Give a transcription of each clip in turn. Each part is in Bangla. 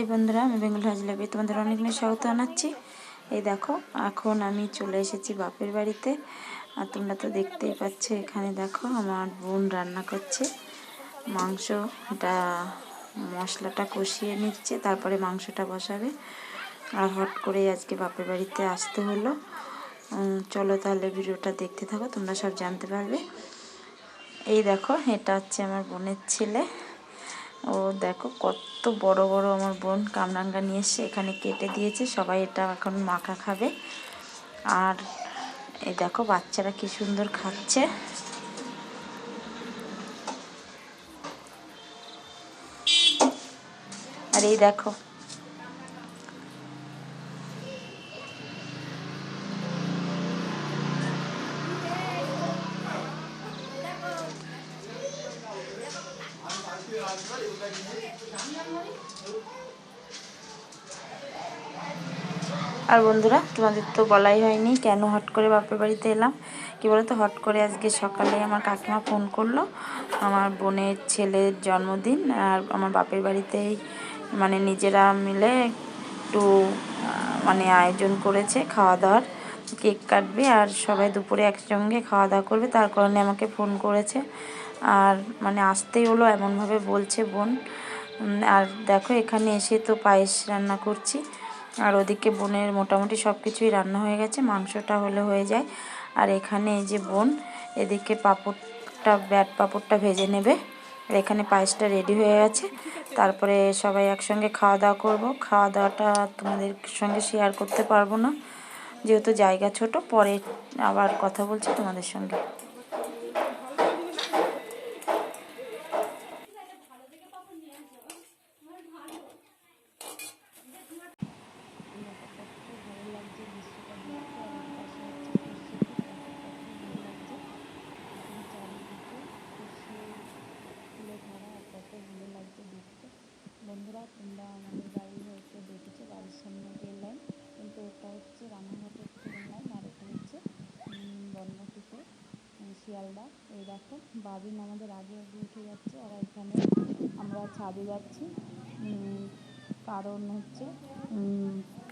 হাই বন্ধুরা, আমি বেঙ্গল হাজলাবি তোমাদের অনেক অনেক স্বাগত জানাচ্ছি। এই দেখো, এখন আমি চলে এসেছি বাপের বাড়িতে। আর তোমরা তো দেখতেই পাচ্ছ এখানে দেখো, আমার বোন রান্না করছে। মাংস এটা মশলাটা কষিয়ে নিচ্ছে, তারপরে মাংসটা বসাবে। আর হট করে আজকে বাপের বাড়িতে আসতে হলো। চলো তাহলে ভিডিওটা দেখতে থাকো, তোমরা সব জানতে পারবে। এই দেখো, এটা হচ্ছে আমার বোনের ছেলে। ও দেখো কত বড় বড় আমার বোন কামরাঙ্গা নিয়ে এসে এখানে কেটে দিয়েছে। সবাই এটা এখন মাখা খাবে। আর এই দেখো, বাচ্চারা কি সুন্দর খাচ্ছে। আর এই দেখো আর বন্ধুরা, তোমাদের তো বলাই হয়নি কেন হট করে বাপের বাড়িতে এলাম। কি বলতো, হট করে আজকে সকালে আমার কাকিমা ফোন করল, আমার বোনের ছেলের জন্মদিন, আর আমার বাপের বাড়িতেই মানে নিজেরা মিলে একটু মানে আয়োজন করেছে খাওয়া দাওয়ার। কেক কাটবে আর সবাই দুপুরে একসঙ্গে খাওয়া দাওয়া করবে। তার কারণে আমাকে ফোন করেছে। আর মানে আসতেই হলো, এমনভাবে বলছে বোন। আর দেখো, এখানে এসে তো পায়েস রান্না করছি। আর ওদিকে বোনের মোটামুটি সব কিছুই রান্না হয়ে গেছে, মাংসটা হলে হয়ে যায়। আর এখানে এই যে বোন, এদিকে পাঁপড়টা, ব্যাট পাঁপড়টা ভেজে নেবে। আর এখানে পায়েসটা রেডি হয়ে গেছে। তারপরে সবাই একসঙ্গে খাওয়া দাওয়া করব। খাওয়া দাওয়াটা তোমাদের সঙ্গে শেয়ার করতে পারব না। যেহেতু জায়গা ছোট পরে আবার কথা বলছি তোমাদের সঙ্গে বন্ধুরা তোমরা আমাদের বাড়ি হয়তো দেখেছ বাড়ির সামনে রেল লাইন কিন্তু ওটা হচ্ছে রানাঘাটের ট্রেন লাইন আর এটা হচ্ছে উম, বনগাঁটিতে শিয়ালদা এই দেখো বাবিন আমাদের আগে আগে উঠে যাচ্ছে আর এখানে আমরা ছাদে যাচ্ছি। কারণ হচ্ছে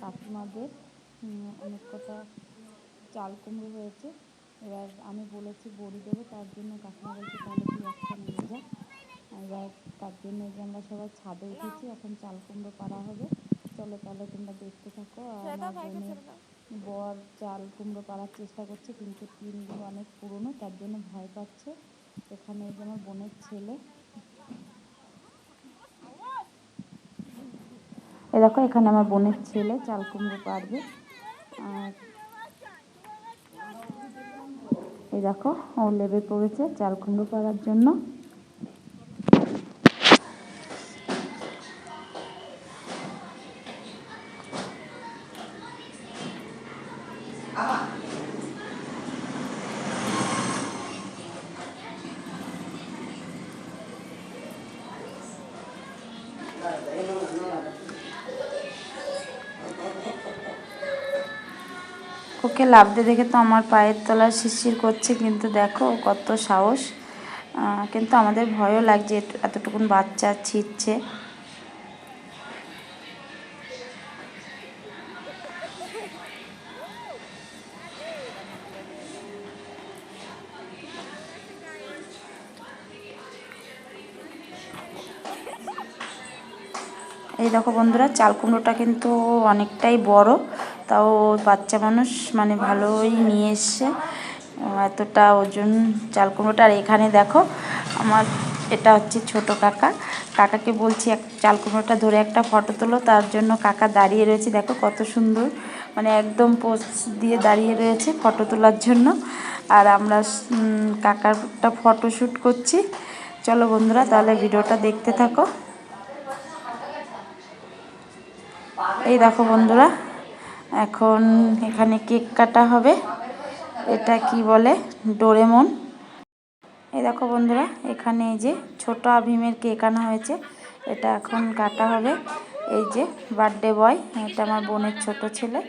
কাকিমাদের অনেক কথা চাল কুমড়ো হয়েছে। এবার আমি বলেছি বড়ি দেবো তার জন্য কাকিমা বলছে তাহলে তুই একটা নিয়ে যা। এবার তার জন্য যে আমরা সবাই ছাদে উঠেছি এখন চাল কুমড়ো পাড়া হবে। চলো তাহলে তোমরা দেখতে থাকো আর আমার বর চাল কুমড়ো পাড়ার চেষ্টা করছে, কিন্তু টিনগুলো অনেক পুরনো, তার জন্য ভয় পাচ্ছে। এখানে যে আমার বোনের ছেলে। এই দেখো, এখানে আমার বোনের ছেলে চাল কুমড়ো পাড়বে। আর এই দেখো, ও লেবে পড়েছে চাল কুমড়ো পাড়ার জন্য। ওকে লাভতে দেখে তো আমার পায়ের তলা শিরশির করছে, কিন্তু দেখো কত সাহস। কিন্তু আমাদের ভয়ও লাগছে এতটুকুন বাচ্চা ছিটছে। এই দেখো বন্ধুরা, চাল কুমড়োটা কিন্তু অনেকটাই বড়। তাও বাচ্চা মানুষ মানে ভালোই নিয়ে এসছে। এতটা ওজন চাল কুমড়োটা। আর এখানে দেখো, আমার এটা হচ্ছে ছোট কাকা। কাকাকে বলছি, এক চাল কুমড়োটা ধরে একটা ফটো তোলো। তার জন্য কাকা দাঁড়িয়ে রয়েছে। দেখো কত সুন্দর মানে একদম পোজ দিয়ে দাঁড়িয়ে রয়েছে ফটো তোলার জন্য। আর আমরা কাকারটা ফটো শ্যুট করছি। চলো বন্ধুরা, তাহলে ভিডিওটা দেখতে থাকো। এই দেখো বন্ধুরা, এখন এখানে কেক কাটা হবে। এটা কি বলে? ডোরেমন। এই দেখো বন্ধুরা, এখানে এই যে ছোট আভিমের কেক আনা হয়েছে। এটা এখন কাটা হবে। এই যে বার্থডে বয়, এটা আমার বোনের ছোট ছেলে।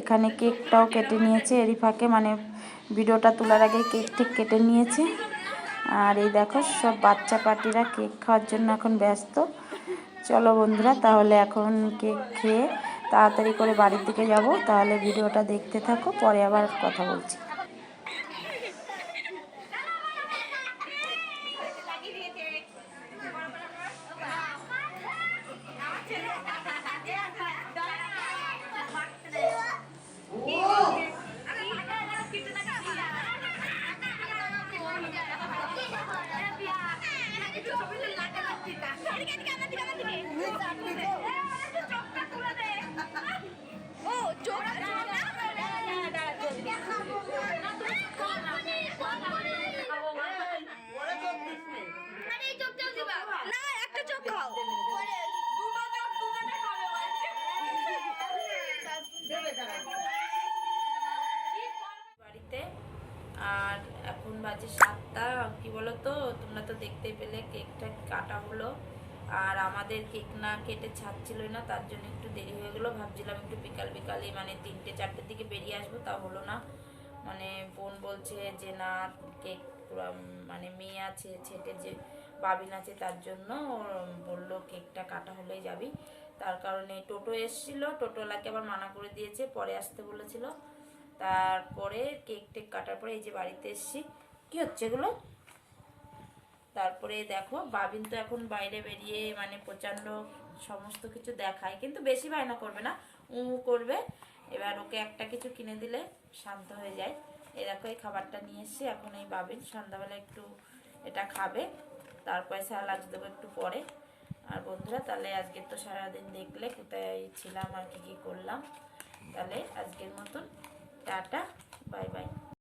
এখানে কেকটাও কেটে নিয়েছে এরই ফাঁকে মানে ভিডিওটা তোলার আগে কেক ঠিক কেটে নিয়েছে। আর এই দেখো, সব বাচ্চা পার্টিরা কেক খাওয়ার জন্য এখন ব্যস্ত। চলো বন্ধুরা, তাহলে এখন কেক খেয়ে তাড়াতাড়ি করে বাড়ির দিকে যাব। তাহলে ভিডিওটা দেখতে থাকো, পরে আবার কথা বলছি। বাজে সাতটা, কি বলো তো তোমরা তো দেখতে পেলে কেকটা কাটা হলো। আর আমাদের কেক না কেটে ছাড়ছিলই না, তার জন্য একটু দেরি হয়ে গেলো। ভাবছিলাম একটু বিকাল বিকালে মানে তিনটে, চারটের দিকে বেরিয়ে আসব, তা হলো না। মানে বোন বলছে যে, না, কেক মানে মেয়ে আছে, ছেটে যে বাবিন আছে, তার জন্য বলল কেকটা কাটা হলেই যাবি। তার কারণে টোটো এসছিল, টোটোওয়ালাকে আবার মানা করে দিয়েছে, পরে আসতে বলেছিল। তারপরে কেক টেক কাটার পরে এই যে বাড়িতে এসেছি কি হচ্ছে এগুলো? তারপরে দেখো, বাবিন তো এখন বাইরে বেরিয়ে মানে প্রচণ্ড সমস্ত কিছু দেখায়, কিন্তু বেশি বায়না করবে না, উ করবে। এবার ওকে একটা কিছু কিনে দিলে শান্ত হয়ে যায়। এই দেখো, এই খাবারটা নিয়ে এসেছি, এখন এই বাবিন সন্ধ্যাবেলা একটু এটা খাবে। তারপরে স্যালাড দেবো একটু পরে। আর বন্ধুরা, তাহলে আজকে তো সারাদিন দেখলে কোথায় ছিলাম আর কি কি করলাম। তাহলে আজকের মতন, টাটা, বাই বাই।